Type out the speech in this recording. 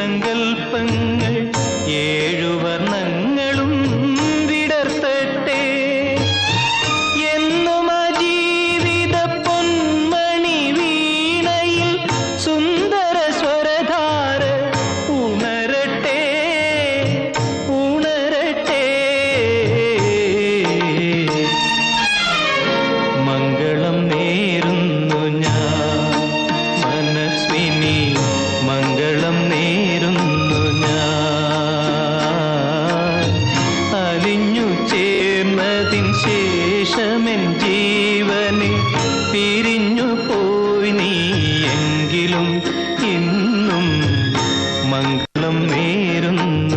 சங்கல்பங்கள் ஏ വർഷത്തിൻ ശേഷമെൻ ജീവനെ പിരിഞ്ഞു പോയി നീ എങ്കിലും ഇന്നും മംഗളം നേരുന്നു.